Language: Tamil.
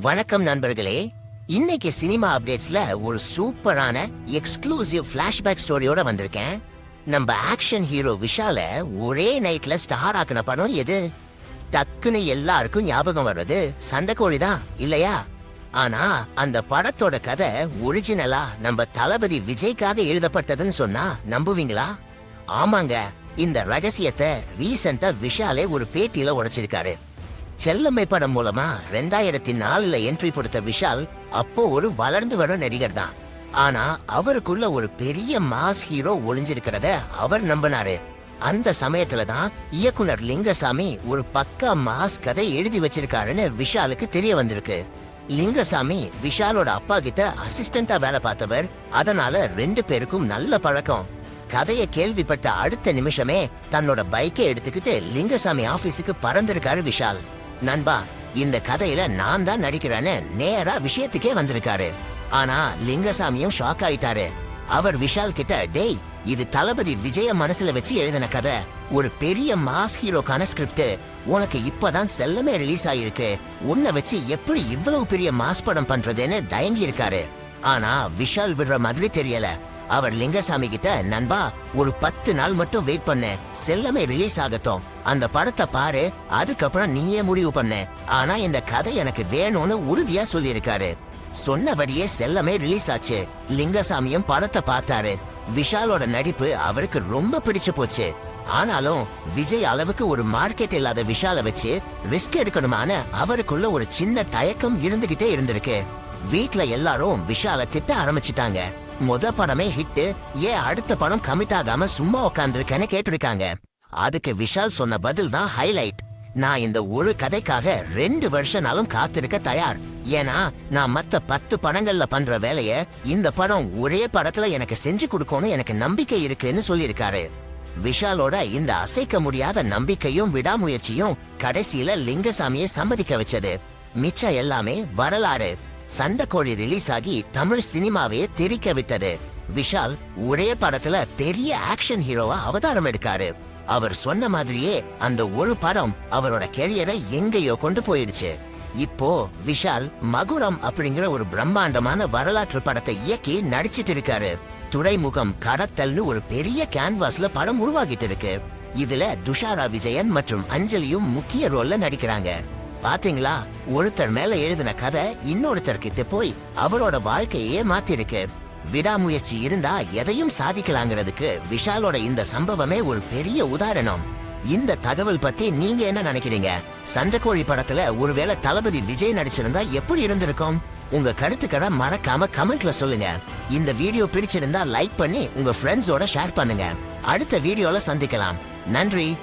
வணக்கம் நண்பர்களே. இன்னைக்கு சினிமா அப்டேட்ஸ்ல ஒரு சூப்பரான எக்ஸ்க்ளூசிவ் ஃபிளாஷ்பேக் ஸ்டோரியோட வந்திருக்கேன். நம்ம ஆக்ஷன் ஹீரோ விஷால ஒரே நைட்ல ஸ்டார் ஆக்குன படம் எது? டக்குன்னு எல்லாருக்கும் ஞாபகம் வர்றது சண்டைக்கோழி தான் இல்லையா? ஆனா அந்த படத்தோட கதை ஒரிஜினலா நம்ம தளபதி விஜய்க்காக எழுதப்பட்டதுன்னு சொன்னா நம்புவீங்களா? ஆமாங்க இந்த ரகசியத்தை ரீசெண்டா விஷாலே ஒரு பேட்டியில உடைச்சிருக்காரு. செல்லம்மை படம் மூலமா ரெண்டாயிரத்தி நாலுல என்ட்ரி கொடுத்த விஷால் அப்போ ஒரு வளர்ந்து வரும் நடிகர் தான். ஆனா அவருக்குள்ள ஒரு பெரிய மாஸ் ஹீரோ ஒளிஞ்சிருக்கிறத அவர் நம்பினாரு. அந்த சமயத்துல தான் இயக்குனர் லிங்கசாமி ஒரு பக்கா மாஸ் கதை எழுதி வச்சிருக்காருன்னு விஷாலுக்கு தெரிய வந்திருக்கு. லிங்கசாமி விஷாலோட அப்பா கிட்ட அசிஸ்டண்டா வேலை பார்த்தவர். அதனால ரெண்டு பேருக்கும் நல்ல பழக்கம். கதையை கேள்விப்பட்ட அடுத்த நிமிஷமே தன்னோட பைக்கை எடுத்துக்கிட்டு லிங்கசாமி ஆபீஸுக்கு பறந்திருக்காரு விஷால். நண்பா இந்த கதையில நான் தான் நடிக்கிறேன்னு நேரா விஷயத்துக்கே வந்திருக்காரு. ஆனா லிங்கசாமியும் ஷாக் ஆயிட்டாரு. அவர் விஷால் கிட்ட டேய் இது தளபதி விஜய மனசுல வச்சு எழுதின கதை. ஒரு பெரிய மாஸ் ஹீரோக்கான ஸ்கிரிப்ட் உனக்கு இப்பதான் செல்லமே ரிலீஸ் ஆயிருக்கு. உன்னை வச்சு எப்படி இவ்வளவு பெரிய மாஸ் படம் பண்றதுன்னு தயங்கி இருக்காரு ஆனா விஷால் விடுற மாதிரி தெரியல. அவர் லிங்கசாமி கிட்ட நண்பா ஒரு பத்து நாள் மட்டும் வெயிட் பண்ணு. செல்லமே ரிலீஸ் ஆகட்டும். அந்த படத்தை பாரு. அதுக்கப்புறம் நீயே முடிவு பண்ணு. ஆனா இந்த கதை எனக்கு வேணும்னு உறுதியா சொல்லியிருக்காரு. சொன்னபடியே செல்லமே ரிலீஸ் ஆச்சு. லிங்கசாமியும் படத்தை பார்த்தாரு. விஷாலோட நடிப்பு அவருக்கு ரொம்ப பிடிச்சு போச்சு. ஆனாலும் விஜய் அளவுக்கு ஒரு மார்க்கெட் இல்லாத விஷால வச்சு ரிஸ்க் எடுக்கணுமான அவருக்குள்ள ஒரு சின்ன தயக்கம் இருந்துகிட்டே இருந்திருக்கு. வீட்ல எல்லாரும் விஷால திட்ட ஆரம்பிச்சிட்டாங்க. முத படமே ஹிட்டு ஏன் அடுத்த படம் கமிட் ஆகாம சும்மா உட்காந்துருக்கேன்னு கேட்டிருக்காங்க. அதுக்கு விஷால் சொன்ன பதில் தான் ஹைலைட் நான் இந்த ஒரு கதைக்காக ரெண்டு வருஷனாலும் காத்திருக்க தயார். ஏன்னா நான் மத்த பத்து படங்கள்ல பண்ற வேலைய இந்த படம் ஒரே படத்துல எனக்கு செஞ்சு கொடுக்கணும் எனக்கு நம்பிக்கை இருக்குன்னு சொல்லியிருக்காரு. விஷாலோட இந்த அசைக்க முடியாத நம்பிக்கையும் விடாமுயற்சியும் கடைசியில லிங்கசாமியை சம்மதிக்க வச்சது. மிச்சம் எல்லாமே வரலாறு. சண்டக்கோழி ரிலீஸ் ஆகி தமிழ் சினிமாவே திரிக்க விட்டது. விஷால் ஒரே படத்துல பெரிய ஆக்ஷன் ஹீரோவா அவதாரம் எடுக்காரு. அவர் சொன்ன மாதிரியே அந்த ஒரு படம் அவரோட கெரியரை எங்கேயோ கொண்டு போயிடுச்சு. இப்போ விஷால் மகுடம் அப்படிங்கிற ஒரு பிரம்மாண்டமான வரலாற்று படத்தை இயக்கி நடிச்சிட்டு இருக்காரு. துறைமுகம் கடத்தல்னு ஒரு பெரிய கேன்வாஸ்ல படம் உருவாகிட்டு இருக்கு. இதுல துஷாரா விஜயன் மற்றும் அஞ்சலியும் முக்கிய ரோல்ல நடிக்கிறாங்க. பாத்தீங்களா? ஒருத்தர் மேல எழுதின கதை இன்னொருத்தர் கிட்ட போய் அவரோட வாழ்க்கையே மாத்திருக்கு. விடாமுயற்சி இருந்தா எதையும் சாதிக்கலாங்கிறதுக்கு விஷாலோட இந்த சம்பவமே ஒரு பெரிய உதாரணம். இந்த தகவல் பத்தி நீங்க என்ன நினைக்கிறீங்க? சண்டைக்கோழி படத்துல ஒருவேளை தளபதி விஜய் நடிச்சிருந்தா எப்படி இருந்திருக்கும்? உங்க கருத்துக்களை மறக்காம கமெண்ட்ல சொல்லுங்க. இந்த வீடியோ பிடிச்சிருந்தா லைக் பண்ணி உங்க ஃப்ரெண்ட்ஸோட ஷேர் பண்ணுங்க. அடுத்த வீடியோல சந்திக்கலாம். நன்றி.